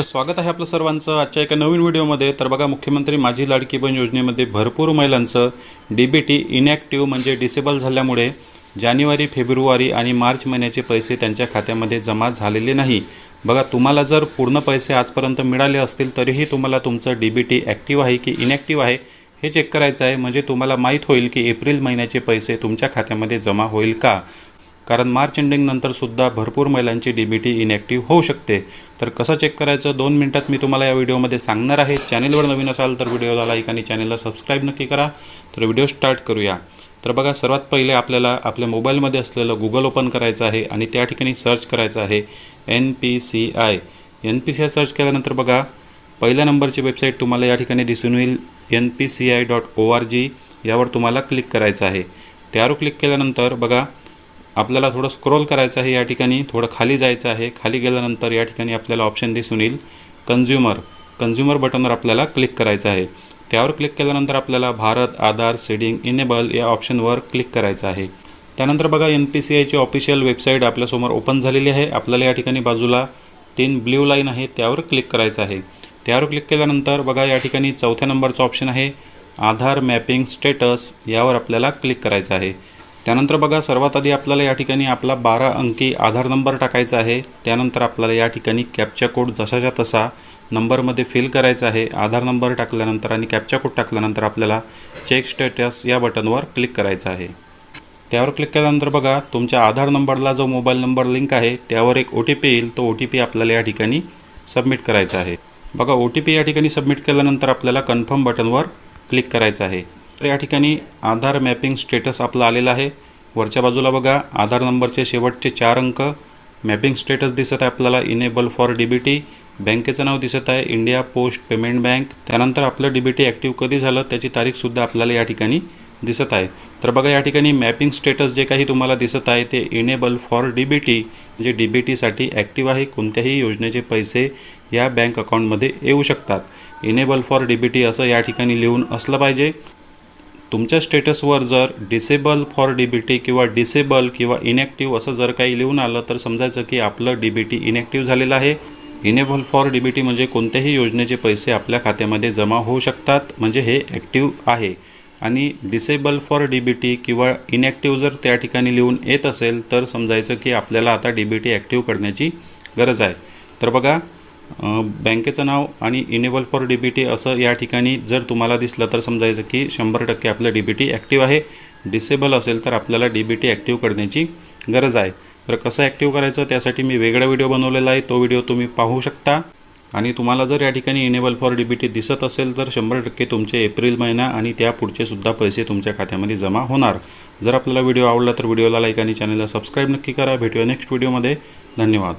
तर स्वागत आहे आपलं सर्वांचं. आजच्या एका नवीन व्हिडिओमध्ये तर बघा मुख्यमंत्री माझी लाडकी बहीण योजनेमध्ये भरपूर महिलांचं डी बी टी इनॅक्टिव्ह म्हणजे डिसेबल झाल्यामुळे जानेवारी फेब्रुवारी आणि मार्च महिन्याचे पैसे त्यांच्या खात्यामध्ये जमा झालेले नाही. बघा तुम्हाला जर पूर्ण पैसे आजपर्यंत मिळाले असतील तरीही तुम्हाला तुमचं डी बी टी ॲक्टिव्ह आहे की इनॅक्टिव्ह आहे हे चेक करायचं आहे. म्हणजे तुम्हाला माहीत होईल की एप्रिल महिन्याचे पैसे तुमच्या खात्यामध्ये जमा होईल का? कारण मार्च एंडिंगनंतरसुद्धा सुद्धा भरपूर महिलांची डी बी टी इनॅक्टिव्ह होऊ शकते. तर कसं चेक करायचं? दोन मिनिटात मी तुम्हाला या व्हिडिओमध्ये सांगणार आहे. चॅनेलवर नवीन असाल तर व्हिडिओला लाईक आणि चॅनेलला सबस्क्राईब नक्की करा. तर व्हिडिओ स्टार्ट करूया. तर बघा सर्वात पहिले आपल्याला आपल्या मोबाईलमध्ये असलेलं गुगल ओपन करायचं आहे आणि त्या ठिकाणी सर्च करायचं आहे N P C I N P C I search केल्यानंतर बघा पहिल्या नंबरची वेबसाईट तुम्हाला या ठिकाणी दिसून येईल. N P C I dot O R G यावर तुम्हाला क्लिक करायचं आहे. त्यावर क्लिक केल्यानंतर बघा आपल्याला थोडं स्क्रोल करायचं आहे या ठिकाणी थोडं खाली जायचं आहे. खाली गेल्यानंतर या ठिकाणी आपल्याला ऑप्शन दिसून येईल. कन्झ्युमर कन्झ्युमर बटनवर आपल्याला क्लिक करायचं आहे. त्यावर क्लिक केल्यानंतर आपल्याला भारत आधार सेडिंग इनेबल या ऑप्शनवर क्लिक करायचं आहे. त्यानंतर बघा एन पी सी आयची ऑफिशियल वेबसाईट आपल्यासमोर ओपन झालेली आहे. आपल्याला या ठिकाणी बाजूला तीन ब्ल्यू लाईन आहे त्यावर क्लिक करायचं आहे. त्यावर क्लिक केल्यानंतर बघा या ठिकाणी चौथ्या नंबरचं ऑप्शन आहे. आधार मॅपिंग स्टेटस यावर आपल्याला क्लिक करायचं आहे. त्यानंतर बघा सर्वात आधी आपल्याला या ठिकाणी आपला बारा अंकी आधार नंबर टाकायचा आहे. त्यानंतर आपल्याला या ठिकाणी कॅपचा कोड जसाच्या तसा नंबरमध्ये फिल करायचा आहे. आधार नंबर टाकल्यानंतर आणि कॅपचा कोड टाकल्यानंतर आपल्याला चेक स्टेटस या बटनवर क्लिक करायचं आहे. त्यावर क्लिक केल्यानंतर बघा तुमच्या आधार नंबरला जो मोबाईल नंबर लिंक आहे त्यावर एक ओ टी पी येईल. तो ओ टी पी आपल्याला या ठिकाणी सबमिट करायचा आहे. बघा ओ टी पी या ठिकाणी सबमिट केल्यानंतर आपल्याला कन्फर्म बटनवर क्लिक करायचं आहे. तर या ठिकाणी आधार मॅपिंग स्टेटस आपला आलेला आहे. वरच्या बाजूला बघा आधार नंबरचे शेवटचे चार अंक. मॅपिंग स्टेटस दिसत आहे आपल्याला enable for D B T बँकेचं नाव दिसत आहे इंडिया पोस्ट पेमेंट बँक. त्यानंतर आपलं डी बी टी ॲक्टिव्ह कधी झालं त्याची तारीखसुद्धा आपल्याला या ठिकाणी दिसत आहे. तर बघा या ठिकाणी मॅपिंग स्टेटस जे काही तुम्हाला दिसत आहे ते enable for D B T म्हणजे डी बी टीसाठी ॲक्टिव्ह आहे. कोणत्याही योजनेचे पैसे या बँक अकाउंटमध्ये येऊ शकतात. Enable for D B T असं या ठिकाणी लिहून असलं पाहिजे. तुमच्या स्टेटसवर जर disable for D B T किंवा डिसेबल किंवा इनॅक्टिव्ह असं जर काही लिहून आलं तर समजायचं की आपलं डी बी टी इनॅक्टिव्ह झालेलं आहे. Enable for D B T म्हणजे कोणत्याही योजनेचे पैसे आपल्या खात्यामध्ये जमा होऊ शकतात म्हणजे हे ॲक्टिव्ह आहे. आणि disable for D B T किंवा इनॅक्टिव्ह जर त्या ठिकाणी लिहून येत असेल तर समजायचं की आपल्याला आता डी बी टी ॲक्टिव्ह करण्याची गरज आहे. तर बघा बँकेचं नाव आणि enable for D B T असं या ठिकाणी जर तुम्हाला दिसलं तर समजायचं की शंभर टक्के आपलं डी बी टी ॲक्टिव्ह आहे. डिसेबल असेल तर आपल्याला डी बी टी ॲक्टिव्ह करण्याची गरज आहे. तर कसं ॲक्टिव्ह करायचं त्यासाठी मी वेगळा व्हिडिओ बनवलेला आहे. तो व्हिडिओ तुम्ही पाहू शकता. आणि तुम्हाला जर या ठिकाणी enable for D B T दिसत असेल तर शंभर टक्के तुमचे एप्रिल महिना आणि त्या पुढचे सुद्धा पैसे तुमच्या खात्यामध्ये जमा होणार. जर आपल्याला व्हिडिओ आवडला तर व्हिडिओला लाईक आणि चॅनलला सबस्क्राईब नक्की करा. भेटूया नेक्स्ट व्हिडिओमध्ये धन्यवाद.